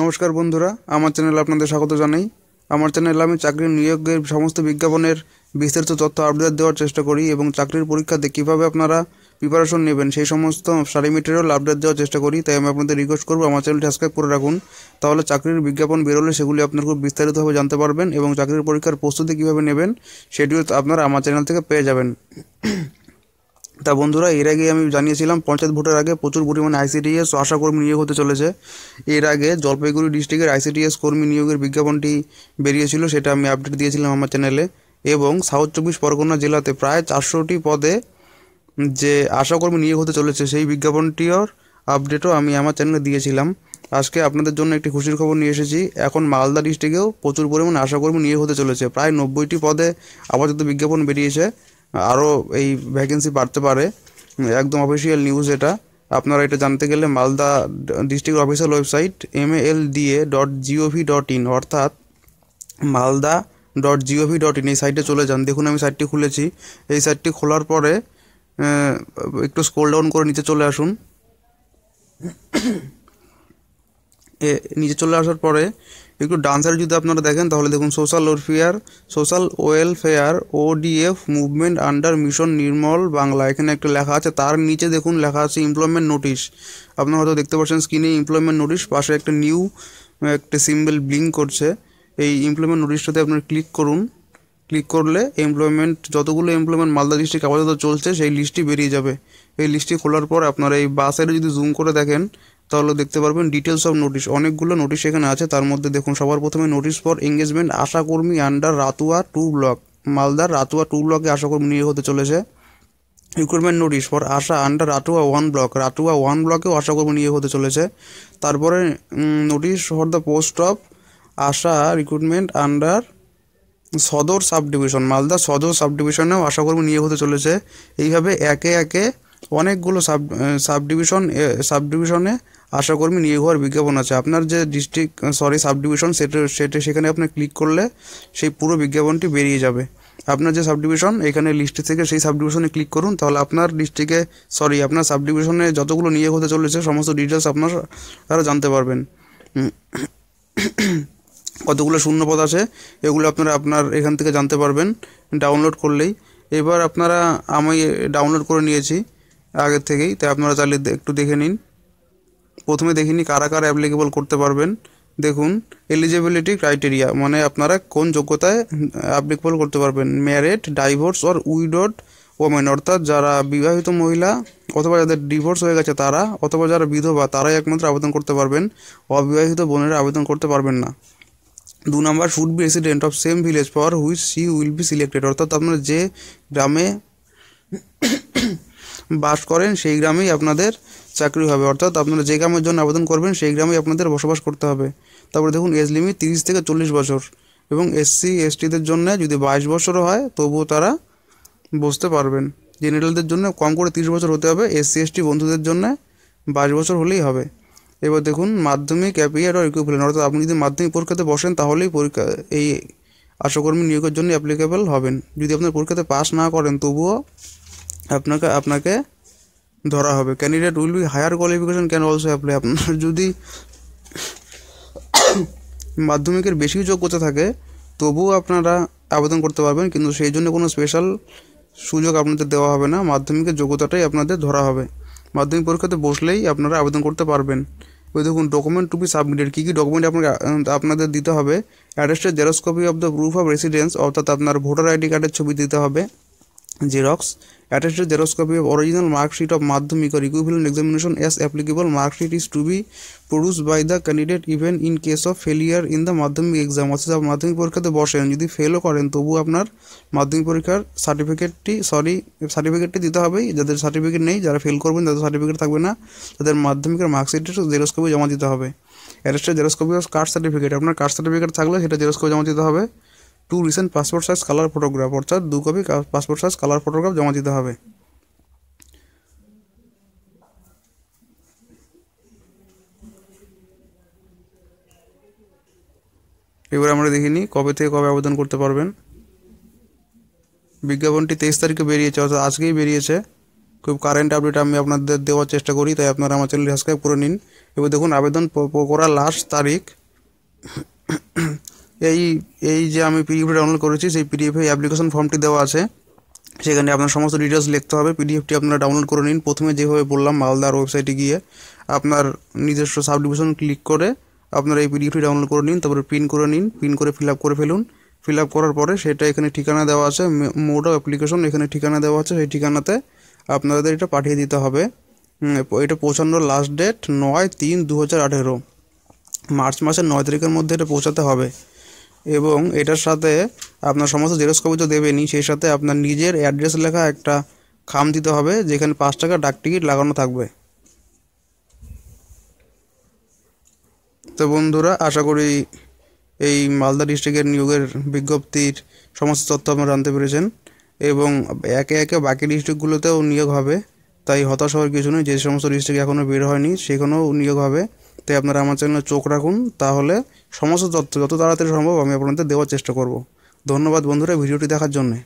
নমস্কার বন্ধুরা, আমার চ্যানেলে আপনাদের স্বাগত জানাই। আমার চ্যানেলে আমি চাকরির নিয়োগের সমস্ত বিজ্ঞাপনের বিস্তারিত তথ্য আপডেট দেওয়ার চেষ্টা করি এবং চাকরির পরীক্ষাতে কীভাবে আপনারা প্রিপারেশন নেবেন সেই সমস্ত স্টাডি মেটেরিয়াল আপডেট দেওয়ার চেষ্টা করি। তাই আমি আপনাদের রিকোয়েস্ট করব আমার চ্যানেলটি সাবস্ক্রাইব করে রাখুন। তাহলে চাকরির বিজ্ঞাপন বেরোলে সেগুলি আপনার খুব বিস্তারিতভাবে জানতে পারবেন এবং চাকরির পরীক্ষার প্রস্তুতি কীভাবে নেবেন, সেটিও আপনারা আমার চ্যানেল থেকে পেয়ে যাবেন। তা বন্ধুরা, এর আগে আমি জানিয়েছিলাম, পঞ্চায়েত ভোটের আগে প্রচুর পরিমাণে আইসিডিএস ও আশাকর্মী নিয়োগ হতে চলেছে। এর আগে জলপাইগুড়ি ডিস্ট্রিক্টের আইসিডিএস কর্মী নিয়োগের বিজ্ঞাপনটি বেরিয়েছিল, সেটা আমি আপডেট দিয়েছিলাম আমার চ্যানেলে এবং সাউথ চব্বিশ পরগনা জেলাতে প্রায় চারশোটি পদে যে আশাকর্মী নিয়োগ হতে চলেছে, সেই বিজ্ঞাপনটির আপডেটও আমি আমার চ্যানেলে দিয়েছিলাম। আজকে আপনাদের জন্য একটি খুশির খবর নিয়ে এসেছি, এখন মালদা ডিস্ট্রিক্টেও প্রচুর পরিমাণে আশাকর্মী নিয়োগ হতে চলেছে। প্রায় নব্বইটি পদে আপাতত বিজ্ঞাপন বেরিয়েছে। আরও এই ভ্যাকেন্সি বাড়তে পারে। একদম অফিসিয়াল নিউজ এটা। আপনারা এটা জানতে গেলে Malda district official website M L DA dot GOV dot in অর্থাৎ Malda dot GOV dot in এই সাইটে চলে যান। দেখুন আমি সাইটটি খুলেছি। এই সাইটটি খোলার পরে একটু স্ক্রোল ডাউন করে নিচে চলে আসুন। নিচে চলে আসার পরে একটু ডান্সার যদি আপনারা দেখেন, তাহলে দেখুন social welfare social welfare ODF movement under mission Nirmal Bangla এখানে একটা লেখা আছে, তার নিচে দেখুন লেখা আছে এমপ্লয়মেন্ট নোটিশ আপনারা হয়তো দেখতে পাচ্ছেন স্ক্রিনে এমপ্লয়মেন্ট নোটিশ পাশে একটা নিউ একটা সিম্বল ব্লিঙ্ক করছে। এই এমপ্লয়মেন্ট নোটিশটাতে আপনারা ক্লিক করুন। ক্লিক করলে এমপ্লয়মেন্ট যতগুলো এমপ্লয়মেন্ট মালদা ডিস্ট্রিক্ট আপাতত চলছে, সেই লিস্টটি বেরিয়ে যাবে। এই লিস্টটি খোলার পর আপনারা এই বাসের যদি জুম করে দেখেন তাহলে দেখতে পারবেন ডিটেলস অফ নোটিশ অনেকগুলো নোটিশ এখানে আছে, তার মধ্যে দেখুন, সবার প্রথমে নোটিশ ফর এঙ্গেজমেন্ট আশাকর্মী আন্ডার রাতুয়া টু ব্লক মালদার রাতুয়া টু ব্লকে আশাকর্মী নিয়োগ হতে চলেছে। Recruitment notice for Asha under Ratua one block Ratua one ব্লকেও আশাকর্মী নিয়োগ হতে চলেছে। তারপরে notice for the post of Asha recruitment under Sadar sub division Malda Sadar sub ডিভিশনেও আশাকর্মী নিয়োগ হতে চলেছে। এইভাবে একে একে অনেকগুলো সাব সাব ডিভিশন সাব ডিভিশনে আশাকর্মী নিয়োগ হওয়ার বিজ্ঞাপন আছে। আপনার যে ডিস্ট্রিক্ট সরি সাব ডিভিশন সেটা সেটা, সেখানে আপনি ক্লিক করলে সেই পুরো বিজ্ঞাপনটি বেরিয়ে যাবে। আপনার যে সাব ডিভিশন এখানে লিস্টে থেকে সেই সাব ডিভিশনে ক্লিক করুন, তাহলে আপনার ডিস্ট্রিক্টে সরি আপনার সাব ডিভিশনে যতগুলো নিয়োগ হতে চলেছে, সমস্ত ডিটেলস আপনার তারা জানতে পারবেন। কতগুলো শূন্যপদ আছে, এগুলো আপনারা আপনার এখান থেকে জানতে পারবেন ডাউনলোড করলেই। এবার আপনারা, আমি ডাউনলোড করে নিয়েছি আগের থেকেই, তাই আপনারা চাইলে একটু দেখে নিন। প্রথমে দেখে নিই কারা কারা অ্যাপ্লিকেবল করতে পারবেন। দেখুন এলিজিবিলিটি ক্রাইটেরিয়া মানে আপনারা কোন যোগ্যতায় অ্যাপ্লিকেবল করতে পারবেন। Married divorce or widowed women অর্থাৎ যারা বিবাহিত মহিলা অথবা যাদের ডিভোর্স হয়ে গেছে তারা, অথবা যারা বিধবা, তারাই একমাত্র আবেদন করতে পারবেন। অবিবাহিত বোনেরা আবেদন করতে পারবেন না। দু number should be resident of same village for which she will be selected অর্থাৎ আপনারা যে গ্রামে বাস করেন, সেই গ্রামেই আপনাদের চাকরি হবে। অর্থাৎ আপনারা যে গ্রামের জন্য আবেদন করবেন, সেই গ্রামেই আপনাদের বসবাস করতে হবে। তারপরে দেখুন এজ লিমিট তিরিশ থেকে চল্লিশ বছর এবং এসসি এসটিদের জন্য যদি বাইশ বছরও হয়, তবুও তারা বসতে পারবেন। জেনারেলদের জন্য কম করে তিরিশ বছর হতে হবে এসসি এসটি বন্ধুদের জন্য বাইশ বছর হলেই হবে। এবার দেখুন, মাধ্যমিক অ্যাপিয়ার আর ইকুইভ্যালেন্ট অর্থাৎ আপনি যদি মাধ্যমিক পরীক্ষাতে বসেন, তাহলেই পরীক্ষা, এই আশাকর্মী নিয়োগের জন্য অ্যাপ্লিকেবল হবেন। যদি আপনার পরীক্ষাতে পাস না করেন, তবুও আপনাকে আপনাকে ধরা হবে। Candidate will be higher qualification can also apply আপনার যদি মাধ্যমিকের বেশি যোগ্যতা থাকে, তবুও আপনারা আবেদন করতে পারবেন, কিন্তু সেই জন্য কোনো স্পেশাল সুযোগ আপনাদের দেওয়া হবে না। মাধ্যমিকের যোগ্যতাটাই আপনাদের ধরা হবে। মাধ্যমিক পরীক্ষাতে বসলেই আপনারা আবেদন করতে পারবেন। ওই দেখুন ডকুমেন্ট টু বি সাবমিটেড কী কী ডকুমেন্ট আপনাকে আপনাদের দিতে হবে? অ্যাড্রেসের xerox copy of the proof of residence অর্থাৎ আপনার ভোটার আইডি কার্ডের ছবি দিতে হবে। Xerox attached xerox copy of original mark sheet of madhyamik or equivalent mark sheet is to be produced by the candidate even in case of failure in the madhyamik exam. অর্থাৎ মাধ্যমিক পরীক্ষাতে বসেন, যদি ফেলও করেন তবু আপনার মাধ্যমিক পরীক্ষার সার্টিফিকেটটি সরি সার্টিফিকেটটি দিতে হবেই। যাদের সার্টিফিকেট নেই, যারা ফেল করবেন, তাদের সার্টিফিকেট থাকবে না। তাদের মাধ্যমিকের মার্কশিটের জেরক্স কপি জমা দিতে হবে। অ্যারেস্টের xerox copy of caste certificate আপনার কাস্ট সার্টিফিকেট থাকলে সেটা জেরক্স কপি জমা দিতে হবে। Two recent passport size colour photograph অর্থাৎ দু copy passport size colour photograph জমা দিতে হবে। এবার আমরা দেখিনি কবে থেকে কবে আবেদন করতে পারবেন। বিজ্ঞাপনটি তেইশ তারিখে বেরিয়েছে, অর্থাৎ আজকেই বেরিয়েছে। খুব কারেন্ট আপডেট আমি আপনাদের দেওয়ার চেষ্টা করি, তাই আপনারা আমার চ্যানেল সাবস্ক্রাইব করে নিন। এবার দেখুন, আবেদন করার লাস্ট তারিখ। এই এই যে আমি পিডিএফ ডাউনলোড করেছি, সেই পিডিএফ এই অ্যাপ্লিকেশন ফর্মটি দেওয়া আছে। সেখানে আপনার সমস্ত ডিটেলস লিখতে হবে। পিডিএফটি আপনারা ডাউনলোড করে নিন। প্রথমে যেভাবে বললাম, মালদার ওয়েবসাইটে গিয়ে আপনার নিজস্ব সাব ডিভিশন ক্লিক করে আপনারা এই পিডিএফটি ডাউনলোড করে নিন। তারপরে প্রিন্ট করে নিন। প্রিন্ট করে ফিল আপ করে ফেলুন। ফিল আপ করার পরে সেটা এখানে ঠিকানা দেওয়া আছে। মোড অফ অ্যাপ্লিকেশন এখানে ঠিকানা দেওয়া আছে। সেই ঠিকানাতে আপনাদের এটা পাঠিয়ে দিতে হবে। এটা পৌঁছানোর লাস্ট ডেট নয় তিন দু হাজার আঠেরো। মার্চ মাসের নয় তারিখের মধ্যে এটা পৌঁছাতে হবে। এবং এটার সাথে আপনার সমস্ত জেরক্স কপি তো দেবেনই, সেই সাথে আপনার নিজের অ্যাড্রেস লেখা একটা খাম দিতে হবে, যেখানে পাঁচ টাকা ডাক টিকিট লাগানো থাকবে। তো বন্ধুরা, আশা করি এই মালদা ডিস্ট্রিক্টের নিয়োগের বিজ্ঞপ্তির সমস্ত তথ্য আপনারা জানতে পেরেছেন এবং একে একে বাকি ডিস্ট্রিক্টগুলোতেও নিয়োগ হবে। তাই হতাশ হওয়ার কিছু নেই, যে সমস্ত ডিস্ট্রিক্ট এখনও বের হয়নি, সেখানেও নিয়োগ হবে। তাই আপনারা আমার চ্যানেলে চোখ রাখুন, তাহলে সমস্ত তথ্য যত তাড়াতাড়ি সম্ভব আমি আপনাদের দেওয়ার চেষ্টা করব। ধন্যবাদ বন্ধুরা ভিডিওটি দেখার জন্যে।